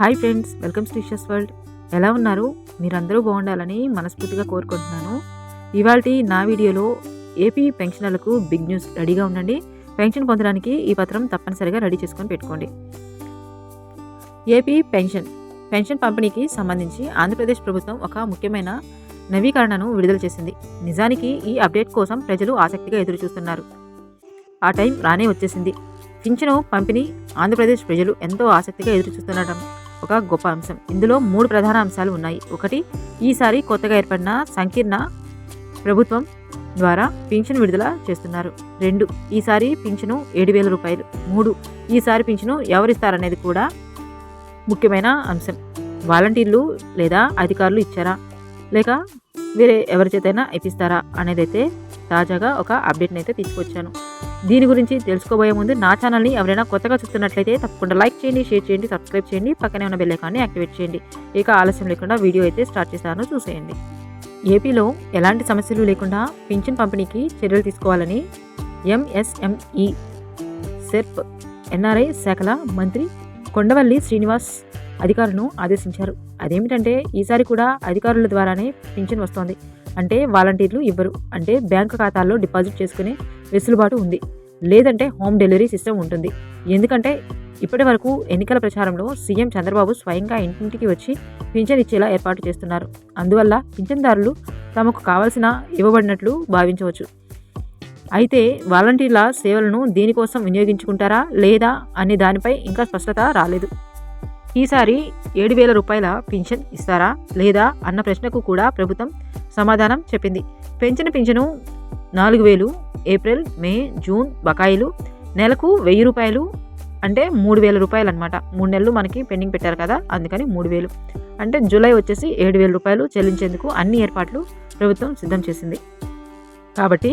Hi friends welcome స్టీషస్ world. ఎలా ఉన్నారు? మీరందరూ బాగుండాలని మనస్ఫూర్తిగా కోరుకుంటున్నాను. ఇవాళ నా వీడియోలో ఏపీ పెన్షనర్లకు బిగ్ న్యూస్ రెడీగా ఉండండి. పెన్షన్ పొందడానికి ఈ పత్రం తప్పనిసరిగా రెడీ చేసుకొని పెట్టుకోండి. AP pension. పెన్షన్ పంపిణీకి సంబంధించి ఆంధ్రప్రదేశ్ ప్రభుత్వం ఒక ముఖ్యమైన నవీకరణను విడుదల చేసింది. నిజానికి ఈ అప్డేట్ కోసం ప్రజలు ఆసక్తిగా ఎదురుచూస్తున్నారు. ఆ టైం రానే వచ్చేసింది. పింఛను పంపిణీ ఆంధ్రప్రదేశ్ ప్రజలు ఎంతో ఆసక్తిగా ఎదురుచూస్తున్నటం ఒక గొప్ప అంశం. ఇందులో మూడు ప్రధాన అంశాలు ఉన్నాయి. ఒకటి ఈసారి కొత్తగా ఏర్పడిన సంకీర్ణ ప్రభుత్వం ద్వారా పింఛను విడుదల చేస్తున్నారు. రెండు ఈసారి పింఛను ఏడు వేల రూపాయలు. మూడు ఈసారి పింఛను ఎవరిస్తారనేది కూడా ముఖ్యమైన అంశం. వాలంటీర్లు లేదా అధికారులు ఇచ్చారా? లేక వేరే ఎవరి చేతైనా ఇప్పిస్తారా? అనేది అయితే తాజాగా ఒక అప్డేట్ని అయితే తీసుకొచ్చాను. దీని గురించి తెలుసుకోబోయే ముందు నా ఛానల్ని ఎవరైనా కొత్తగా చూస్తున్నట్లయితే తప్పకుండా లైక్ చేయండి షేర్ చేయండి సబ్స్క్రైబ్ చేయండి పక్కనే ఉన్న బెల్లైకాన్ని యాక్టివేట్ చేయండి. ఇక ఆలస్యం లేకుండా వీడియో అయితే స్టార్ట్ చేశాను చూసేయండి. ఏపీలో ఎలాంటి సమస్యలు లేకుండా పింఛన్ పంపిణీకి చర్యలు తీసుకోవాలని ఎంఎస్ఎంఈ సెర్ప్ ఎన్ఆర్ఐ శాఖల మంత్రి కొండవల్లి శ్రీనివాస్ అధికారులను ఆదేశించారు. అదేమిటంటే ఈసారి కూడా అధికారుల ద్వారానే పింఛన్ వస్తోంది. అంటే వాలంటీర్లు ఇవ్వరు. అంటే బ్యాంకు ఖాతాల్లో డిపాజిట్ చేసుకునే వెసులుబాటు ఉంది. లేదంటే హోమ్ డెలివరీ సిస్టమ్ ఉంటుంది. ఎందుకంటే ఇప్పటి వరకు ఎన్నికల ప్రచారంలో సీఎం చంద్రబాబు స్వయంగా ఇంటింటికి వచ్చి పింఛన్ ఇచ్చేలా ఏర్పాటు చేస్తున్నారు. అందువల్ల పింఛన్దారులు తమకు కావాల్సిన ఇవ్వబడినట్లు భావించవచ్చు. అయితే వాలంటీర్ల సేవలను దీనికోసం వినియోగించుకుంటారా లేదా అనే దానిపై ఇంకా స్పష్టత రాలేదు. ఈసారి ఏడు వేల రూపాయల పింఛన్ ఇస్తారా లేదా అన్న ప్రశ్నకు కూడా ప్రభుత్వం సమాధానం చెప్పింది. పెంచిన పింఛను నాలుగు వేలు ఏప్రిల్ మే జూన్ బకాయిలు నెలకు వెయ్యి రూపాయలు అంటే మూడు వేల రూపాయలు అనమాట మూడు నెలలు మనకి పెండింగ్ పెట్టారు కదా అందుకని మూడు వేలు. అంటే జూలై వచ్చేసి ఏడు వేల రూపాయలు చెల్లించేందుకు అన్ని ఏర్పాట్లు ప్రభుత్వం సిద్ధం చేసింది. కాబట్టి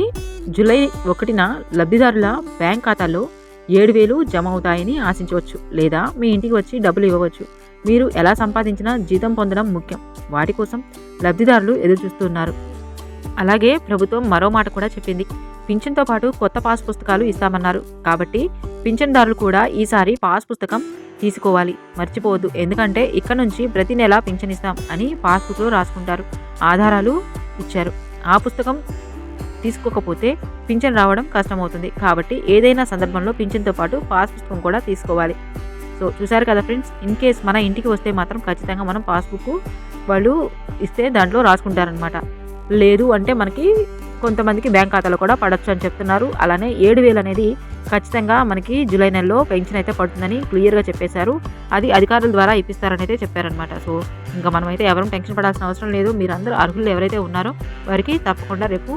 జూలై ఒకటిన లబ్ధిదారుల బ్యాంక్ ఖాతాల్లో ఏడు వేలు జమ అవుతాయని ఆశించవచ్చు లేదా మీ ఇంటికి వచ్చి డబ్బులు ఇవ్వవచ్చు. మీరు ఎలా సంపాదించినా జీతం పొందడం ముఖ్యం. వాటి కోసం లబ్ధిదారులు ఎదురుచూస్తున్నారు. అలాగే ప్రభుత్వం మరో మాట కూడా చెప్పింది. పింఛన్తో పాటు కొత్త పాస్ పుస్తకాలు ఇస్తామన్నారు. కాబట్టి పింఛన్దారులు కూడా ఈసారి పాస్ పుస్తకం తీసుకోవాలి. మర్చిపోవద్దు. ఎందుకంటే ఇక్కడ నుంచి ప్రతి నెల పింఛన్ ఇస్తాం అని పాస్బుక్లో రాసుకుంటారు. ఆధారాలు ఇచ్చారు. ఆ పుస్తకం తీసుకోకపోతే పింఛన్ రావడం కష్టమవుతుంది. కాబట్టి ఏదైనా సందర్భంలో పింఛన్తో పాటు పాస్ పుస్తకం కూడా తీసుకోవాలి. సో చూసారు కదా ఫ్రెండ్స్ ఇన్ కేస్ మన ఇంటికి వస్తే మాత్రం ఖచ్చితంగా మనం పాస్బుక్ వాళ్ళు ఇస్తే దాంట్లో రాసుకుంటారనమాట లేదు అంటే మనకి కొంతమందికి బ్యాంక్ ఖాతాలో కూడా పడవచ్చు అని చెప్తున్నారు. అలానే ఏడు వేలు అనేది ఖచ్చితంగా మనకి జూలై నెలలో పెన్షన్ అయితే పడుతుందని క్లియర్గా చెప్పేశారు. అది అధికారుల ద్వారా ఇప్పిస్తారని అయితే చెప్పారనమాట సో ఇంకా మనమైతే ఎవరూ టెన్షన్ పడాల్సిన అవసరం లేదు. మీరందరూ అర్హులు ఎవరైతే ఉన్నారో వారికి తప్పకుండా రేపు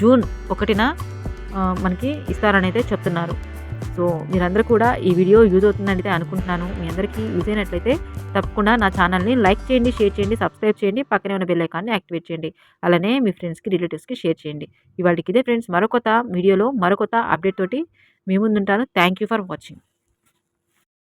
జూన్ ఒకటిన మనకి ఇస్తారని అయితే చెప్తున్నారు. సో మీరందరూ కూడా ఈ వీడియో యూజ్ అవుతుందని అనుకుంటున్నాను. మీ అందరికీ యూజ్ అయినట్లయితే తప్పకుండా నా ఛానల్ని లైక్ చేయండి షేర్ చేయండి సబ్స్క్రైబ్ చేయండి పక్కనే ఉన్న బెల్ ఐకాన్ని యాక్టివేట్ చేయండి. అలానే మీ ఫ్రెండ్స్కి రిలేటివ్స్కి షేర్ చేయండి. ఇవాళకి ఇదే ఫ్రెండ్స్ మరొక వీడియోలో మరొక అప్డేట్ తోటి మీ ముందుంటాను. Thank you for watching.